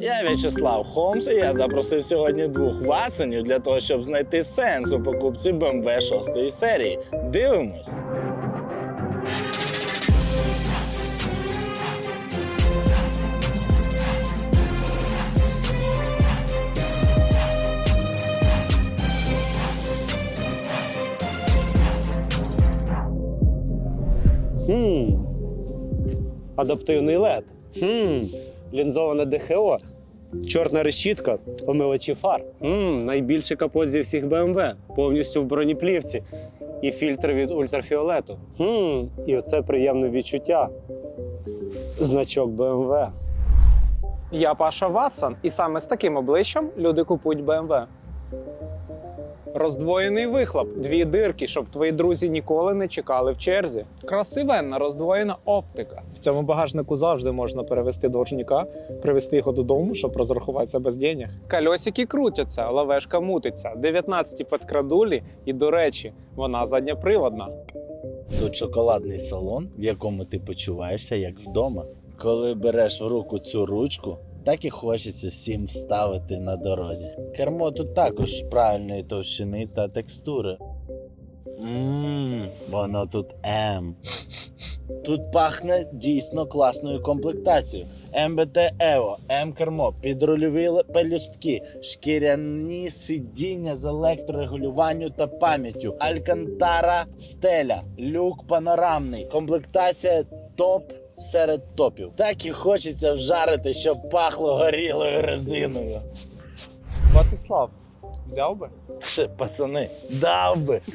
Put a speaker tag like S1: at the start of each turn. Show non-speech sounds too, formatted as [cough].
S1: Я В'ячеслав Холмс, і я запросив сьогодні двох ватсонів для того, щоб знайти сенс у покупці BMW 6 серії. Дивимось.
S2: Хм. Адаптивний LED. Хм. Лінзоване ДХО. Чорна решітка, омивачі фар. Хм. Найбільший капот зі всіх BMW. Повністю в бронеплівці. І фільтр від ультрафіолету. Хм. І оце приємне відчуття. Значок BMW.
S3: Я Паша Ватсон, і саме з таким обличчям люди купують BMW. Роздвоєний вихлоп, дві дирки, щоб твої друзі ніколи не чекали в черзі. Красивенна роздвоєна оптика. В цьому багажнику завжди можна перевести должника, привезти його додому, щоб розрахуватися без денег. Кольосики крутяться, лавешка мутиться, 19 подкрадулі, і, до речі, вона задньоприводна.
S1: Тут шоколадний салон, в якому ти почуваєшся як вдома. Коли береш в руку цю ручку, так і хочеться сім вставити на дорозі. Кермо тут також правильної товщини та текстури. Ммм, воно тут М. Тут пахне дійсно класною комплектацією. МБТ Ево, М-кермо, підрульові пелюстки, шкіряні сидіння з електрорегулюванню та пам'яттю, Алькантара стеля, люк панорамний, комплектація топ серед топів. Так і хочеться вжарити, щоб пахло горілою резиною.
S3: Батислав взяв би?
S1: Тше, пацани, дав би. [laughs]